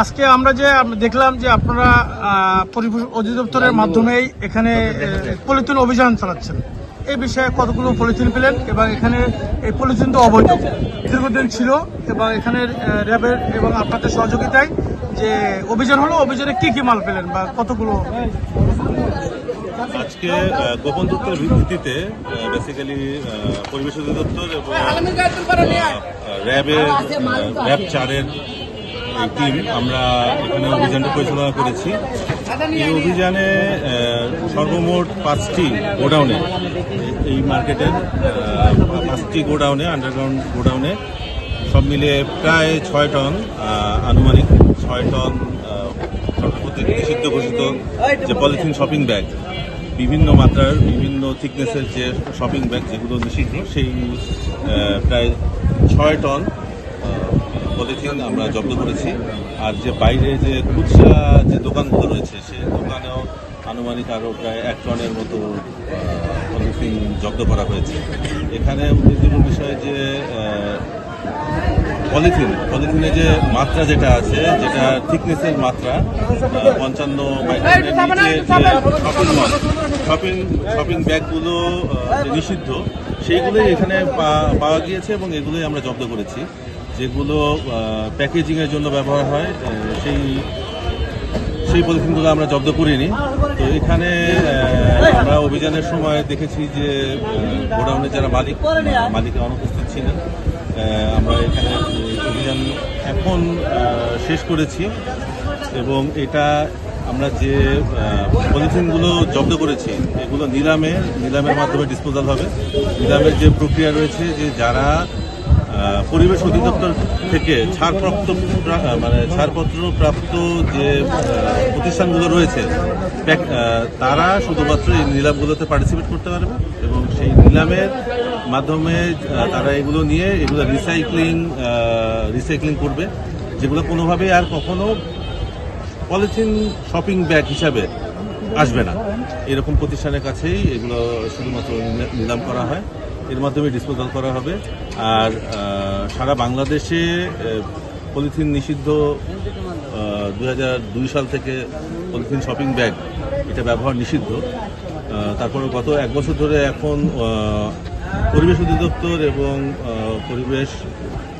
আজকে আমরা যে দেখলাম যে আপনারা পরিবেশ অধিদপ্তরের মাধ্যমেই এখানে পলিথিন অভিযান চালাচ্ছেন। এই বিষয়ে কতগুলো পলিথিন পেলেন এবং এখানে এই পলিথিন তো অবৈধ। দীর্ঘদিন ছিল এবং এখানে র্যাবের এবং আপনাদের সহযোগিতায় যে অভিযান হলো অভিযানে কি কি মাল পেলেন বা কতগুলো? আজকে গোপন তথ্যের ভিত্তিতে বেসিক্যালি পরিবেশ অধিদপ্তর এবং র্যাবের র্যাব চারের এই টিম আমরা এখানে অভিযানটা পরিচালনা করেছি। এই অভিযানে সর্বমোট পাঁচটি গোডাউনে, এই মার্কেটের পাঁচটি গোডাউনে আন্ডারগ্রাউন্ড গোডাউনে, সব মিলিয়ে প্রায় ছয় টন আনুমানিক ছয় টন নিষিদ্ধ ঘোষিত যে পলিথিন শপিং ব্যাগ, বিভিন্ন মাত্রার, বিভিন্ন থিকনেসের যে শপিং ব্যাগ যেগুলো নিষিদ্ধ, সেই প্রায় ছয় টন পলিথিন আমরা জব্দ করেছি। আর যে বাইরে যে খুচরা যে দোকানগুলো রয়েছে সে দোকানেও আনুমানিক আরও প্রায় এক টনের মতো পলিথিন জব্দ করা হয়েছে। এখানে উল্লেখযোগ্য বিষয় যে পলিথিন পলিথিনে যে মাত্রা যেটা আছে যেটা থিকনেসের মাত্রা পঞ্চান্ন শপিং মল শপিং শপিং ব্যাগগুলো নিষিদ্ধ সেইগুলোই এখানে পাওয়া গিয়েছে এবং এগুলোই আমরা জব্দ করেছি। যেগুলো প্যাকেজিং এর জন্য ব্যবহার হয় সেই সেই পলিথিনগুলো আমরা জব্দ করিনি। তো এখানে আমরা অভিযানের সময় দেখেছি যে গোডাউনের যারা মালিক, মালিকের অনুপস্থিত ছিলেন আমরা এখানে অভিযান এখন শেষ করেছি এবং এটা আমরা যে পলিথিনগুলো জব্দ করেছি, এগুলো নিলামে, নিলামের মাধ্যমে ডিসপোজাল হবে। নিলামের যে প্রক্রিয়া রয়েছে যে যারা পরিবেশ অধিদপ্তর থেকে ছাড়প্রাপ্ত মানে ছাড়পত্র প্রাপ্ত যে প্রতিষ্ঠানগুলো রয়েছে তারা শুধুমাত্র এই নিলামগুলোতে পার্টিসিপেট করতে পারবে এবং সেই নিলামের মাধ্যমে তারা এগুলো নিয়ে এগুলো রিসাইক্লিং রিসাইক্লিং করবে, যেগুলো কোনোভাবেই আর কখনো পলিথিন শপিং ব্যাগ হিসাবে আসবে না। এরকম প্রতিষ্ঠানের কাছেই এগুলো শুধুমাত্র নিলাম করা হয়। এর মাধ্যমে ডিসপোজাল করা হবে। আর সারা বাংলাদেশে পলিথিন নিষিদ্ধ দু হাজার দুই সাল থেকে পলিথিন শপিং ব্যাগ, এটা ব্যবহার নিষিদ্ধ। তারপরে গত এক বছর ধরে এখন পরিবেশ অধিদপ্তর এবং পরিবেশ,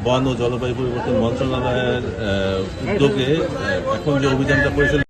বন ও জলবায়ু পরিবর্তন মন্ত্রণালয়ের উদ্যোগে এখন যে অভিযানটা পরিচালিত